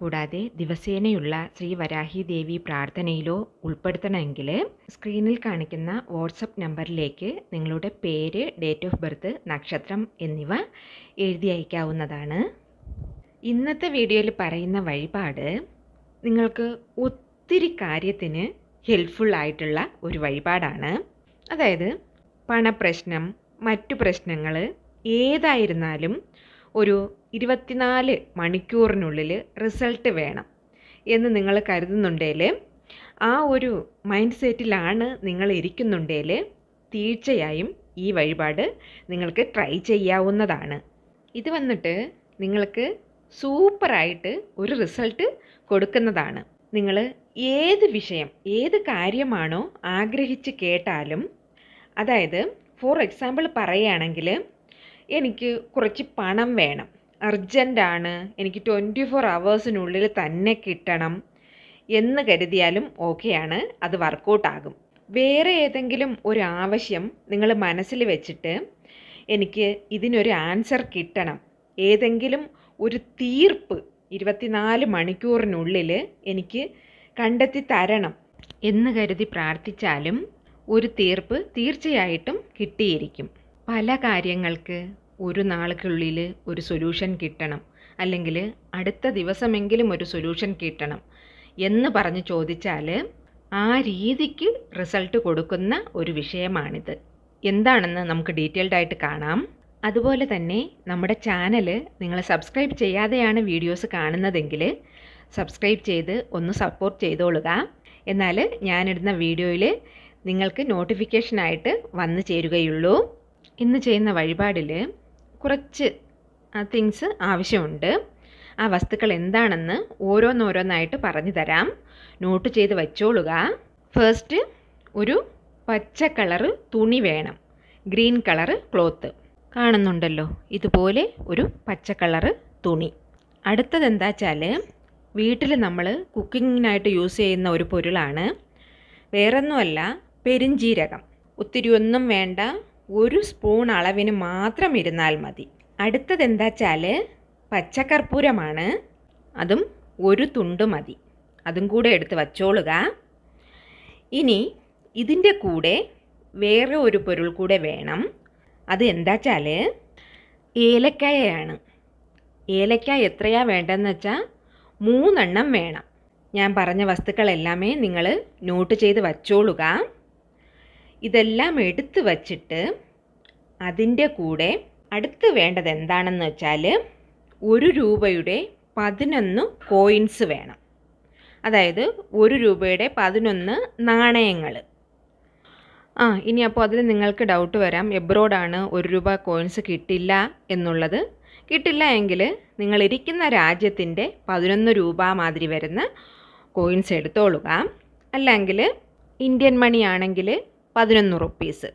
കൂടാതെ ദിവസേനയുള്ള ശ്രീ വരാഹി ദേവി പ്രാർത്ഥനയിലോ ഉൾപ്പെടുത്തണമെങ്കിൽ സ്ക്രീനിൽ കാണിക്കുന്ന വാട്സപ്പ് നമ്പറിലേക്ക് നിങ്ങളുടെ പേര് ഡേറ്റ് ഓഫ് ബർത്ത് നക്ഷത്രം എന്നിവ എഴുതി അയക്കാവുന്നതാണ്. ഇന്നത്തെ വീഡിയോയിൽ പറയുന്ന വഴിപാട് നിങ്ങൾക്ക് ഒത്തിരി കാര്യത്തിന് ഹെൽപ്ഫുൾ ആയിട്ടുള്ള ഒരു വഴിപാടാണ്. അതായത് പണപ്രശ്നം മറ്റു പ്രശ്നങ്ങൾ ഏതായിരുന്നാലും ഒരു ഇരുപത്തിനാല് മണിക്കൂറിനുള്ളിൽ റിസൾട്ട് വേണം എന്ന് നിങ്ങൾ കരുതുന്നുണ്ടെങ്കിൽ ആ ഒരു മൈൻഡ് സെറ്റിലാണ് നിങ്ങൾ ഇരിക്കുന്നുണ്ടെങ്കിൽ തീർച്ചയായും ഈ വഴിപാട് നിങ്ങൾക്ക് ട്രൈ ചെയ്യാവുന്നതാണ്. ഇത് വന്നിട്ട് നിങ്ങൾക്ക് സൂപ്പറായിട്ട് ഒരു റിസൾട്ട് കൊടുക്കുന്നതാണ്. നിങ്ങൾ ഏത് വിഷയം ഏത് കാര്യമാണോ ആഗ്രഹിച്ച് കേട്ടാലും അതായത് ഫോർ എക്സാമ്പിൾ പറയുകയാണെങ്കിൽ എനിക്ക് കുറച്ച് പണം വേണം. അർജന്റാണ് എനിക്ക് ട്വന്റി ഫോർ അവേഴ്സിനുള്ളിൽ തന്നെ കിട്ടണം എന്ന് കരുതിയാലും ഓക്കെയാണ്. അത് വർക്കൗട്ടാകും വേറെ ഏതെങ്കിലും ഒരു ആവശ്യം നിങ്ങൾ മനസ്സിൽ വെച്ചിട്ട് എനിക്ക് ഇതിനൊരു ആൻസർ കിട്ടണം. ഏതെങ്കിലും ഒരു തീർപ്പ് ഇരുപത്തിനാല് മണിക്കൂറിനുള്ളിൽ എനിക്ക് കണ്ടെത്തി തരണം എന്ന് കരുതി പ്രാർത്ഥിച്ചാലും ഒരു തീർപ്പ് തീർച്ചയായിട്ടും കിട്ടിയിരിക്കും. പല കാര്യങ്ങൾക്ക് ഒരു നാൾക്കുള്ളിൽ ഒരു സൊല്യൂഷൻ കിട്ടണം. അല്ലെങ്കിൽ അടുത്ത ദിവസമെങ്കിലും ഒരു സൊല്യൂഷൻ കിട്ടണം എന്ന് പറഞ്ഞ് ചോദിച്ചാൽ ആ രീതിക്ക് റിസൾട്ട് കൊടുക്കുന്ന ഒരു വിഷയമാണിത്. എന്താണെന്ന് നമുക്ക് ഡീറ്റെയിൽഡ് ആയിട്ട് കാണാം. അതുപോലെ തന്നെ നമ്മുടെ ചാനൽ നിങ്ങൾ സബ്സ്ക്രൈബ് ചെയ്യാതെയാണ് വീഡിയോസ് കാണുന്നതെങ്കിൽ സബ്സ്ക്രൈബ് ചെയ്ത് ഒന്ന് സപ്പോർട്ട് ചെയ്തോളുക. എന്നാൽ ഞാനിടുന്ന വീഡിയോയിൽ നിങ്ങൾക്ക് നോട്ടിഫിക്കേഷനായിട്ട് വന്നു ചേരുകയുള്ളൂ. ഇന്ന് ചെയ്യുന്ന വഴിപാടിൽ കുറച്ച് തിങ്സ് ആവശ്യമുണ്ട്. ആ വസ്തുക്കൾ എന്താണെന്ന് ഓരോന്നോരോന്നായിട്ട് പറഞ്ഞു തരാം. നോട്ട് ചെയ്ത് വച്ചോളുക. ഫസ്റ്റ് ഒരു പച്ച കളറ് തുണി വേണം. ഗ്രീൻ കളറ് ക്ലോത്ത് കാണുന്നുണ്ടല്ലോ ഇതുപോലെ ഒരു പച്ച കളറ് തുണി. അടുത്തത് എന്താ വെച്ചാൽ വീട്ടിൽ നമ്മൾ കുക്കിങ്ങിനായിട്ട് യൂസ് ചെയ്യുന്ന ഒരു പൊരുളാണ്. വേറൊന്നുമല്ല പെരിഞ്ജീരകം ഒത്തിരി ഒന്നും വേണ്ട ഒരു സ്പൂൺ അളവിന് മാത്രം ഇരുന്നാൽ മതി. അടുത്തത് എന്താ വെച്ചാൽ പച്ചക്കർപ്പൂരമാണ് അതും ഒരു തുണ്ട് മതി. അതും കൂടെ എടുത്ത് വച്ചോളുക. ഇനി ഇതിന്റെ കൂടെ വേറെ ഒരു പൊരുൾ കൂടെ വേണം. അത് എന്താ വെച്ചാൽ ഏലക്കായയാണ് ഏലക്കായ എത്രയാ വേണ്ടതെന്ന് വെച്ചാൽ മൂന്നെണ്ണം വേണം. ഞാൻ പറഞ്ഞ വസ്തുക്കളെല്ലാമേ നിങ്ങൾ നോട്ട് ചെയ്ത് വച്ചോളുക. ഇതെല്ലാം എടുത്തു വച്ചിട്ട് അതിന്റെ കൂടെ അടുത്ത് വേണ്ടത് എന്താണെന്ന് വെച്ചാൽ ഒരു രൂപയുടെ പതിനൊന്ന് കോയിൻസ് വേണം. അതായത് ഒരു രൂപയുടെ പതിനൊന്ന് നാണയങ്ങൾ. ആ ഇനി അപ്പോൾ അതിൽ നിങ്ങൾക്ക് ഡൗട്ട് വരാം. എബ്രോഡാണ് ഒരു രൂപ കോയിൻസ് കിട്ടില്ല എന്നുള്ളത്. കിട്ടില്ല എങ്കിൽ നിങ്ങൾ ഇരിക്കുന്ന രാജ്യത്തിന്റെ പതിനൊന്ന് രൂപ മാതിരി വരുന്ന കോയിൻസ് എടുത്തോളുക. അല്ലെങ്കിൽ ഇന്ത്യൻ മണി ആണെങ്കിൽ പതിനൊന്ന് റുപ്പീസ്.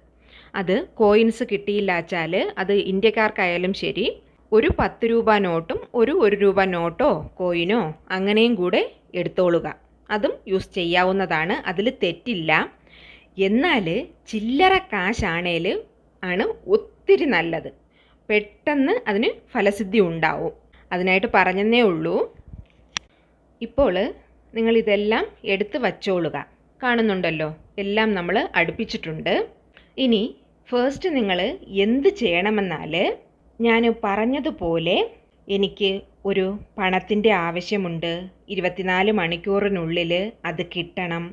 അത് കോയിൻസ് കിട്ടിയില്ല വെച്ചാൽ അത് ഇന്ത്യക്കാർക്കായാലും ശരി ഒരു പത്ത് രൂപ നോട്ടും ഒരു ഒരു രൂപ നോട്ടോ കോയിനോ അങ്ങനെയും കൂടെ എടുത്തോളുക. അതും യൂസ് ചെയ്യാവുന്നതാണ് അതിൽ തെറ്റില്ല. എന്നാൽ ചില്ലറ കാശാണേൽ ആണ് ഒത്തിരി നല്ലത്. പെട്ടെന്ന് അതിന് ഫലസിദ്ധി ഉണ്ടാവും. അതിനായിട്ട് പറഞ്ഞതേ ഉള്ളൂ. ഇപ്പോൾ നിങ്ങളിതെല്ലാം എടുത്ത് വച്ചോളുക. കാണുന്നുണ്ടല്ലോ. എല്ലാം നമ്മൾ അടുപ്പിച്ചിട്ടുണ്ട്. ഇനി ഫസ്റ്റ് നിങ്ങൾ എന്ത് ചെയ്യണമെന്നാൽ ഞാൻ പറഞ്ഞതുപോലെ എനിക്ക് ഒരു പണത്തിന്റെ ആവശ്യമുണ്ട്. ഇരുപത്തിനാല് മണിക്കൂറിനുള്ളിൽ അത് കിട്ടണം.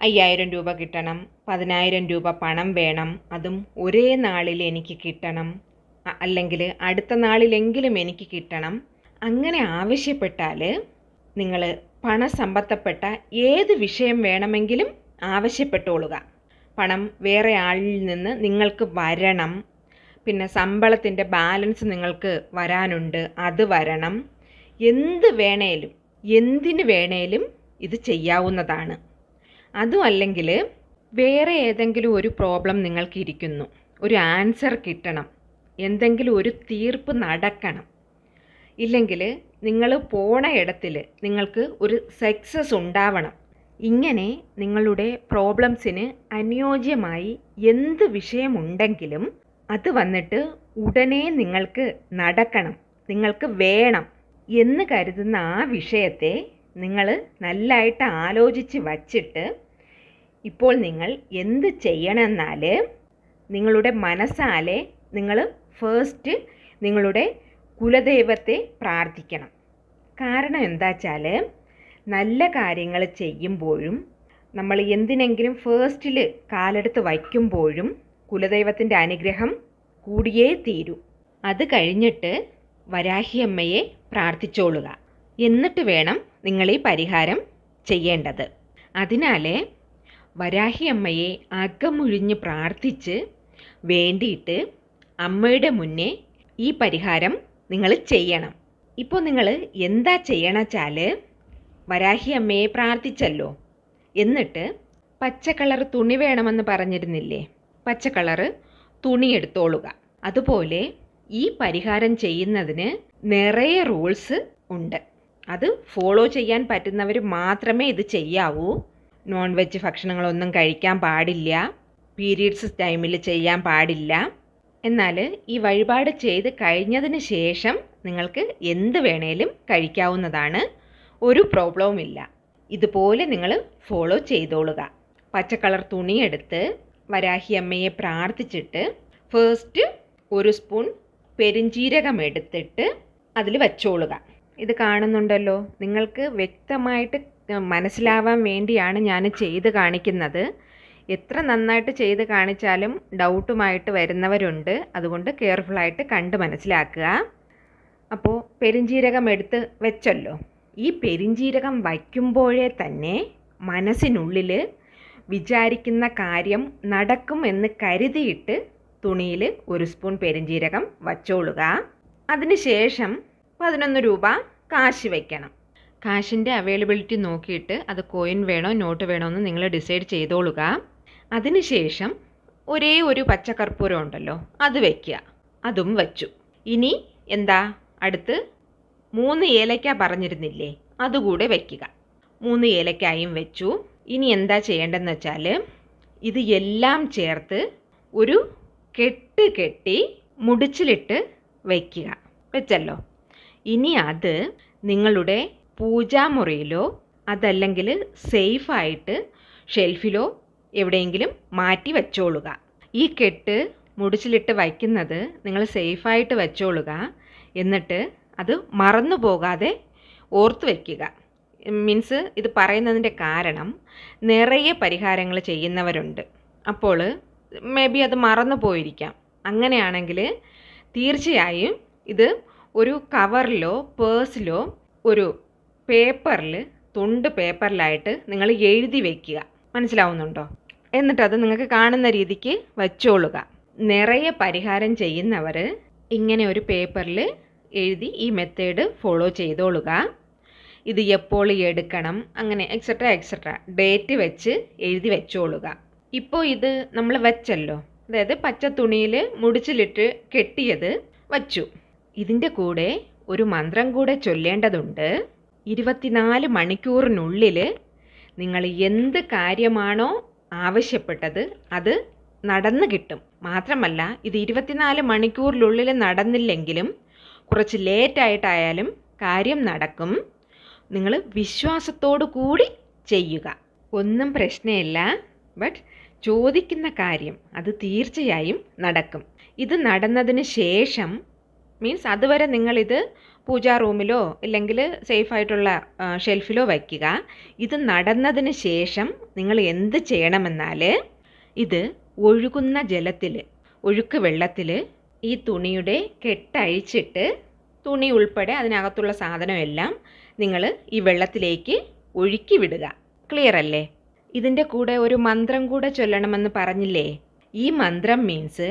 അയ്യായിരം രൂപ കിട്ടണം. പതിനായിരം രൂപ പണം വേണം. അതും ഒരേ നാളിൽ എനിക്ക് കിട്ടണം. അല്ലെങ്കിൽ അടുത്ത നാളിലെങ്കിലും എനിക്ക് കിട്ടണം. അങ്ങനെ ആവശ്യപ്പെട്ടാൽ നിങ്ങൾ പണസമ്പത്തപ്പെട്ട ഏത് വിഷയം വേണമെങ്കിലും ആവശ്യപ്പെട്ടോളുക. പണം വേറെ ആളിൽ നിന്ന് നിങ്ങൾക്ക് വരണം. പിന്നെ ശമ്പളത്തിന്റെ ബാലൻസ് നിങ്ങൾക്ക് വരാനുണ്ട് അത് വരണം. എന്ത് വേണേലും എന്തിന് വേണേലും ഇത് ചെയ്യാവുന്നതാണ്. അതും അല്ലെങ്കിൽ വേറെ ഏതെങ്കിലും ഒരു പ്രോബ്ലം നിങ്ങൾക്ക് ഇരിക്കുന്നു ഒരു ആൻസർ കിട്ടണം എന്തെങ്കിലും ഒരു തീർപ്പ് നടക്കണം. ഇല്ലെങ്കിൽ നിങ്ങൾ പോണ ഇടത്തിൽ നിങ്ങൾക്ക് ഒരു സക്സസ് ഉണ്ടാവണം. ഇങ്ങനെ നിങ്ങളുടെ പ്രോബ്ലംസിന് അനുയോജ്യമായി എന്ത് വിഷയമുണ്ടെങ്കിലും അത് വന്നിട്ട് ഉടനെ നിങ്ങൾക്ക് നടക്കണം നിങ്ങൾക്ക് വേണം എന്ന് കരുതുന്ന ആ വിഷയത്തെ നിങ്ങൾ നല്ലതായിട്ട് ആലോചിച്ച് വച്ചിട്ട് ഇപ്പോൾ നിങ്ങൾ എന്ത് ചെയ്യണമെന്നാൽ നിങ്ങളുടെ മനസ്സാലെ നിങ്ങൾ ഫേസ്റ്റ് നിങ്ങളുടെ കുലദൈവത്തെ പ്രാർത്ഥിക്കണം. കാരണം എന്താ വെച്ചാൽ നല്ല കാര്യങ്ങൾ ചെയ്യുമ്പോഴും നമ്മൾ എന്തിനെങ്കിലും ഫേസ്റ്റിൽ കാലെടുത്ത് വയ്ക്കുമ്പോഴും കുലദൈവത്തിന്റെ അനുഗ്രഹം കൂടിയേ തീരൂ. അത് കഴിഞ്ഞിട്ട് വരാഹിയമ്മയെ പ്രാർത്ഥിച്ചോളുക. എന്നിട്ട് വേണം നിങ്ങൾ ഈ പരിഹാരം ചെയ്യേണ്ടത്. അതിനാൽ വരാഹിയമ്മയെ അകമൊഴിഞ്ഞ് പ്രാർത്ഥിച്ച് വേണ്ടിയിട്ട് അമ്മയുടെ മുന്നേ ഈ പരിഹാരം നിങ്ങൾ ചെയ്യണം. ഇപ്പോൾ നിങ്ങൾ എന്താ ചെയ്യണമെച്ചാൽ വരാഹി അമ്മയെ പ്രാർത്ഥിച്ചല്ലോ. എന്നിട്ട് പച്ച കളർ തുണി വേണമെന്ന് പറഞ്ഞിരുന്നില്ലേ? പച്ച കളറ് തുണി എടുത്തോളുക. അതുപോലെ ഈ പരിഹാരം ചെയ്യുന്നതിന് നിറയെ റൂൾസ് ഉണ്ട്. അത് ഫോളോ ചെയ്യാൻ പറ്റുന്നവർ മാത്രമേ ഇത് ചെയ്യാവൂ. നോൺ വെജ് ഭക്ഷണങ്ങളൊന്നും കഴിക്കാൻ പാടില്ല. പീരീഡ്സ് ടൈമിൽ ചെയ്യാൻ പാടില്ല. എന്നാൽ ഈ വഴിപാട് ചെയ്ത് കഴിഞ്ഞതിന് ശേഷം നിങ്ങൾക്ക് എന്ത് വേണേലും കഴിക്കാവുന്നതാണ്. ഒരു പ്രോബ്ലവും ഇല്ല. ഇതുപോലെ നിങ്ങൾ ഫോളോ ചെയ്തോളുക. പച്ചക്കളർ തുണിയെടുത്ത് വരാഹി അമ്മയെ പ്രാർത്ഥിച്ചിട്ട് ഫേസ്റ്റ് ഒരു സ്പൂൺ പെരിഞ്ചീരകം എടുത്തിട്ട് അതിൽ വച്ചോളുക. ഇത് കാണുന്നുണ്ടല്ലോ? നിങ്ങൾക്ക് വ്യക്തമായിട്ട് മനസ്സിലാവാൻ വേണ്ടിയാണ് ഞാൻ ചെയ്ത് കാണിക്കുന്നത്. എത്ര നന്നായിട്ട് ചെയ്ത് കാണിച്ചാലും ഡൗട്ടുമായിട്ട് വരുന്നവരുണ്ട്. അതുകൊണ്ട് കെയർഫുള്ളായിട്ട് കണ്ട് മനസ്സിലാക്കുക. അപ്പോൾ പെരിഞ്ചീരകം എടുത്ത് വെച്ചല്ലോ. ഈ പെരിഞ്ചീരകം വയ്ക്കുമ്പോഴേ തന്നെ മനസ്സിനുള്ളിൽ വിചാരിക്കുന്ന കാര്യം നടക്കും എന്ന് കരുതിയിട്ട് തുണിയിൽ ഒരു സ്പൂൺ പെരിഞ്ചീരകം വച്ചോളുക. അതിനുശേഷം പതിനൊന്ന് രൂപ കാശ് വയ്ക്കണം കാശിന്റെ അവൈലബിലിറ്റി നോക്കിയിട്ട് അത് കോയിൻ വേണോ നോട്ട് വേണോ എന്ന് നിങ്ങൾ ഡിസൈഡ് ചെയ്തോളുക. അതിനുശേഷം ഒരേ ഒരു പച്ചക്കർപ്പൂരം ഉണ്ടല്ലോ അത് വയ്ക്കുക അതും വച്ചു. ഇനി എന്താ? അടുത്ത് മൂന്ന് ഏലക്ക പറഞ്ഞിരുന്നില്ലേ അതുകൂടെ വയ്ക്കുക മൂന്ന് ഏലക്കായും വെച്ചു. ഇനി എന്താ ചെയ്യേണ്ടതെന്ന് വെച്ചാൽ ഇത് എല്ലാം ചേർത്ത് ഒരു കെട്ട് കെട്ടി മുടിച്ചിലിട്ട് വയ്ക്കുക വെച്ചല്ലോ. ഇനി അത് നിങ്ങളുടെ പൂജാമുറിയിലോ അതല്ലെങ്കിൽ സേഫായിട്ട് ഷെൽഫിലോ എവിടെയെങ്കിലും മാറ്റി വെച്ചോളുക. ഈ കെട്ട് മുടിച്ചിലിട്ട് വയ്ക്കുന്നത് നിങ്ങൾ സേഫായിട്ട് വെച്ചോളുക. എന്നിട്ട് അത് മറന്നു പോകാതെ ഓർത്ത് വയ്ക്കുക. മീൻസ് ഇത് പറയുന്നതിന്റെ കാരണം നിറയെ പരിഹാരങ്ങൾ ചെയ്യുന്നവരുണ്ട്. അപ്പോൾ മേ ബി അത് മറന്നു പോയിരിക്കാം. അങ്ങനെയാണെങ്കിൽ തീർച്ചയായും ഇത് ഒരു കവറിലോ പേഴ്സിലോ ഒരു പേപ്പറിൽ തുണ്ട് പേപ്പറിലായിട്ട് നിങ്ങൾ എഴുതി വയ്ക്കുക. മനസ്സിലാവുന്നുണ്ടോ? എന്നിട്ടത് നിങ്ങൾക്ക് കാണുന്ന രീതിക്ക് വച്ചോളുക. നിറയെ പരിഹാരം ചെയ്യുന്നവർ ഇങ്ങനെ ഒരു പേപ്പറിൽ എഴുതി ഈ മെത്തേഡ് ഫോളോ ചെയ്തോളുക. ഇത് എപ്പോൾ എടുക്കണം അങ്ങനെ എക്സെട്ര എക്സെട്ര ഡേറ്റ് വെച്ച് എഴുതി വെച്ചോളുക. ഇപ്പോൾ ഇത് നമ്മൾ വെച്ചല്ലോ. അതായത് പച്ച തുണിയിൽ മുടിച്ചിലിട്ട് കെട്ടിയത് വച്ചു. ഇതിന്റെ കൂടെ ഒരു മന്ത്രം കൂടെ ചൊല്ലേണ്ടതുണ്ട്. ഇരുപത്തിനാല് മണിക്കൂറിനുള്ളിൽ നിങ്ങൾ എന്ത് കാര്യമാണോ ആവശ്യപ്പെട്ടത് അത് നടന്നു കിട്ടും. മാത്രമല്ല ഇത് ഇരുപത്തിനാല് മണിക്കൂറിനുള്ളിൽ നടന്നില്ലെങ്കിലും കുറച്ച് ലേറ്റായിട്ടായാലും കാര്യം നടക്കും. നിങ്ങൾ വിശ്വാസത്തോടു കൂടി ചെയ്യുക. ഒന്നും പ്രശ്നമില്ല. ബട്ട് ചോദിക്കുന്ന കാര്യം അത് തീർച്ചയായും നടക്കും. ഇത് നടന്നതിന് ശേഷം മീൻസ് അതുവരെ നിങ്ങളിത് പൂജാ റൂമിലോ ഇല്ലെങ്കിൽ സേഫായിട്ടുള്ള ഷെൽഫിലോ വയ്ക്കുക. ഇത് നടന്നതിന് ശേഷം നിങ്ങൾ എന്ത് ചെയ്യണമെന്നാൽ ഇത് ഒഴുകുന്ന ജലത്തിൽ ഒഴുക്ക് വെള്ളത്തിൽ ഈ തുണിയുടെ കെട്ടഴിച്ചിട്ട് തുണി ഉൾപ്പെടെ അതിനകത്തുള്ള സാധനമെല്ലാം നിങ്ങൾ ഈ വെള്ളത്തിലേക്ക് ഒഴുക്കി വിടുക. ക്ലിയർ അല്ലേ? ഇതിന്റെ കൂടെ ഒരു മന്ത്രം കൂടെ ചൊല്ലണമെന്ന് പറഞ്ഞില്ലേ? ഈ മന്ത്രം മീൻസ്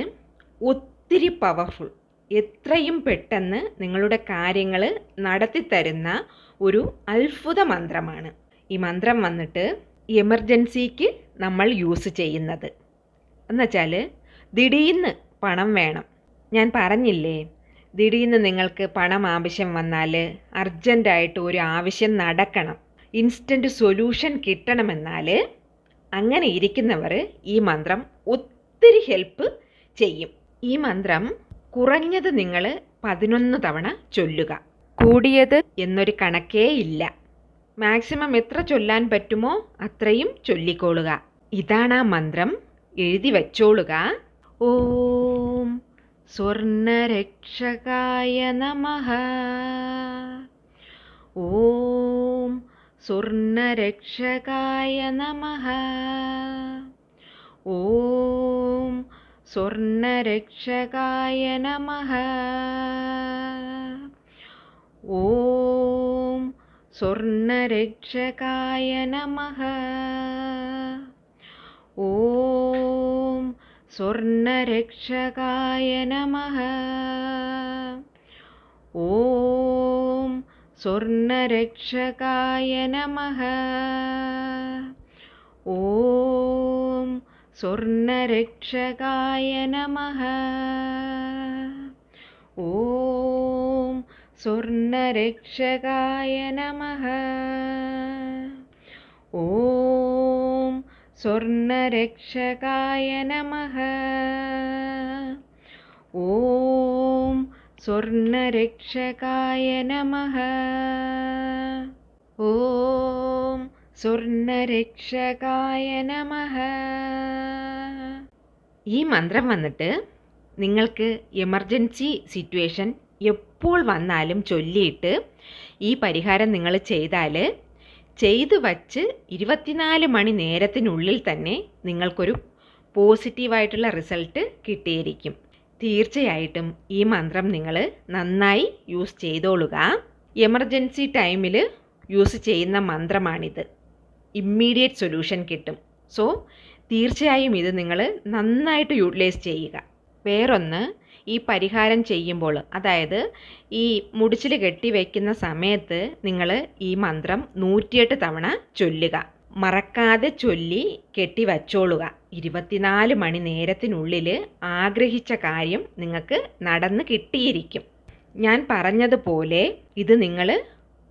ഒത്തിരി പവർഫുൾ എത്രയും പെട്ടെന്ന് നിങ്ങളുടെ കാര്യങ്ങൾ നടത്തിത്തരുന്ന ഒരു അത്ഭുത മന്ത്രമാണ്. ഈ മന്ത്രം വന്നിട്ട് എമർജൻസിക്ക് നമ്മൾ യൂസ് ചെയ്യുന്നത്. എന്നുവെച്ചാൽ ദിടീന്ന് പണം വേണം. ഞാൻ പറഞ്ഞില്ലേ ദിടീന്ന് നിങ്ങൾക്ക് പണം ആവശ്യം വന്നാൽ അർജന്റായിട്ട് ഒരു ആവശ്യം നടക്കണം. ഇൻസ്റ്റന്റ് സൊല്യൂഷൻ കിട്ടണമെന്നാൽ അങ്ങനെ ഇരിക്കുന്നവർ ഈ മന്ത്രം ഒത്തിരി ഹെൽപ്പ് ചെയ്യും. ഈ മന്ത്രം കുറഞ്ഞത് നിങ്ങൾ പതിനൊന്ന് തവണ ചൊല്ലുക. കൂടിയത് എന്നൊരു കണക്കേ ഇല്ല. മാക്സിമം എത്ര ചൊല്ലാൻ പറ്റുമോ അത്രയും ചൊല്ലിക്കോളുക ഇതാണ് ആ മന്ത്രം. എഴുതി വച്ചോളുക. ഓം സ്വർണരക്ഷകായ നമ. ഓം സ്വർണരക്ഷകായ നമ. ഓം സ്വർണരക്ഷകായ നമ. ഓം സ്വർണരക്ഷകായ നമ. ഓം സ്വർണരക്ഷകായ നമ. ഓം സ്വർണരക്ഷകായ നമ. ഓം സ്വർണരക്ഷകായ നമ ഓം സ്വർണരക്ഷകായ നമ ഓം സ്വർണരക്ഷകായ നമ ഓം സ്വർണരക്ഷകായ നമ ഓം സ്വർണരക്ഷകായ നമഃ. ഈ മന്ത്രം വന്നിട്ട് നിങ്ങൾക്ക് എമർജൻസി സിറ്റുവേഷൻ എപ്പോൾ വന്നാലും ചൊല്ലിയിട്ട് ഈ പരിഹാരം നിങ്ങൾ ചെയ്താൽ ചെയ്തു വച്ച് ഇരുപത്തിനാല് മണി നേരത്തിനുള്ളിൽ തന്നെ നിങ്ങൾക്കൊരു പോസിറ്റീവായിട്ടുള്ള റിസൾട്ട് കിട്ടിയിരിക്കും. തീർച്ചയായിട്ടും ഈ മന്ത്രം നിങ്ങൾ നന്നായി യൂസ് ചെയ്തോളുക. എമർജൻസി ടൈമിൽ യൂസ് ചെയ്യുന്ന മന്ത്രമാണിത്. ഇമ്മീഡിയറ്റ് സൊല്യൂഷൻ കിട്ടും. സോ തീർച്ചയായും ഇത് നിങ്ങൾ നന്നായിട്ട് യൂട്ടിലൈസ് ചെയ്യുക. വേറൊന്ന് ഈ പരിഹാരം ചെയ്യുമ്പോൾ അതായത് ഈ മുടിച്ചിൽ കെട്ടി വയ്ക്കുന്ന സമയത്ത് നിങ്ങൾ ഈ മന്ത്രം നൂറ്റിയെട്ട് തവണ ചൊല്ലുക. മറക്കാതെ ചൊല്ലി കെട്ടി വച്ചോളുക. ഇരുപത്തിനാല് മണി നേരത്തിനുള്ളിൽ ആഗ്രഹിച്ച കാര്യം നിങ്ങൾക്ക് നടന്ന് കിട്ടിയിരിക്കും. ഞാൻ പറഞ്ഞതുപോലെ ഇത് നിങ്ങൾ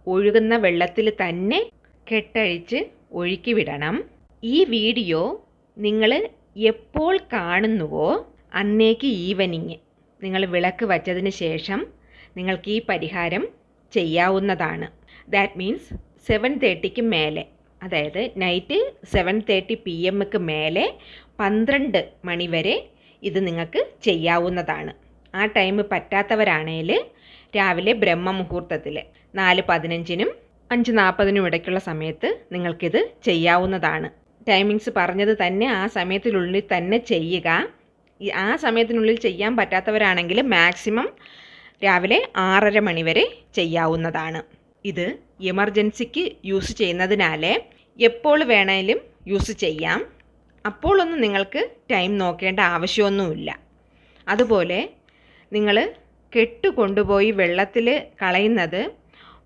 ഒഴുകുന്ന വെള്ളത്തിൽ തന്നെ കെട്ടഴിച്ച് ഒഴുക്കി വിടണം. ഈ വീഡിയോ നിങ്ങൾ എപ്പോൾ കാണുന്നുവോ അന്നേക്ക് ഈവനിങ്. നിങ്ങൾ വിളക്ക് വച്ചതിന് ശേഷം നിങ്ങൾക്ക് ഈ പരിഹാരം ചെയ്യാവുന്നതാണ്. ദാറ്റ് മീൻസ് സെവൻ തേർട്ടിക്ക് മേലെ അതായത് നൈറ്റ് സെവൻ തേർട്ടി പി എമ്മിക്ക് മേലെ പന്ത്രണ്ട് മണി വരെ ഇത് നിങ്ങൾക്ക് ചെയ്യാവുന്നതാണ്. ആ ടൈം പറ്റാത്തവരാണേൽ രാവിലെ ബ്രഹ്മ മുഹൂർത്തത്തിൽ നാല് പതിനഞ്ചിനും അഞ്ച് നാൽപ്പതിനും ഇടയ്ക്കുള്ള സമയത്ത് നിങ്ങൾക്കിത് ചെയ്യാവുന്നതാണ്. ടൈമിങ്സ് പറഞ്ഞത് തന്നെ ആ സമയത്തിനുള്ളിൽ തന്നെ ചെയ്യുക. ആ സമയത്തിനുള്ളിൽ ചെയ്യാൻ പറ്റാത്തവരാണെങ്കിൽ മാക്സിമം രാവിലെ ആറര മണി വരെ ചെയ്യാവുന്നതാണ്. ഇത് എമർജൻസിക്ക് യൂസ് ചെയ്യുന്നതിനാൽ എപ്പോൾ വേണേലും യൂസ് ചെയ്യാം. അപ്പോഴൊന്നും നിങ്ങൾക്ക് ടൈം നോക്കേണ്ട ആവശ്യമൊന്നുമില്ല. അതുപോലെ നിങ്ങൾ കെട്ട് കൊണ്ടുപോയി വെള്ളത്തിൽ കളയുന്നത്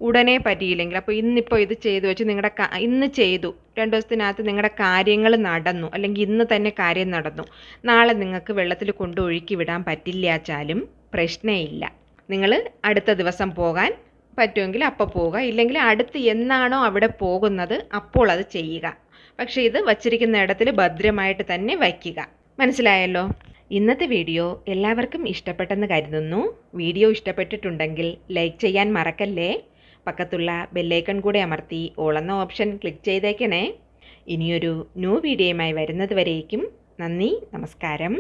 ഉടനെ പറ്റിയില്ലെങ്കിൽ അപ്പോൾ ഇന്നിപ്പോൾ ഇത് ചെയ്തു വെച്ച് നിങ്ങളുടെ ഇന്ന് ചെയ്തു. രണ്ട് ദിവസത്തിനകത്ത് നിങ്ങളുടെ കാര്യങ്ങൾ നടന്നു. അല്ലെങ്കിൽ ഇന്ന് തന്നെ കാര്യം നടന്നു. നാളെ നിങ്ങൾക്ക് വെള്ളത്തിൽ കൊണ്ട് ഒഴുക്കി വിടാൻ പറ്റില്ലാച്ചാലും പ്രശ്നമില്ല നിങ്ങൾ അടുത്ത ദിവസം പോകാൻ പറ്റുമെങ്കിൽ അപ്പോൾ പോവുക. ഇല്ലെങ്കിൽ അടുത്ത് എന്നാണോ അവിടെ പോകുന്നത് അപ്പോൾ അത് ചെയ്യുക. പക്ഷേ ഇത് വച്ചിരിക്കുന്ന ഇടത്തിൽ ഭദ്രമായിട്ട് തന്നെ വയ്ക്കുക. മനസ്സിലായല്ലോ? ഇന്നത്തെ വീഡിയോ എല്ലാവർക്കും ഇഷ്ടപ്പെട്ടെന്ന് കരുതുന്നു. വീഡിയോ ഇഷ്ടപ്പെട്ടിട്ടുണ്ടെങ്കിൽ ലൈക്ക് ചെയ്യാൻ മറക്കല്ലേ? പക്കത്തുള്ള ബെല്ലൈക്കൺ കൂടെ അമർത്തി ഓളെന്ന ഓപ്ഷൻ ക്ലിക്ക് ചെയ്തേക്കണേ. ഇനിയൊരു ന്യൂ വീഡിയോയുമായി വരുന്നത് വരേക്കും. നന്ദി നമസ്കാരം.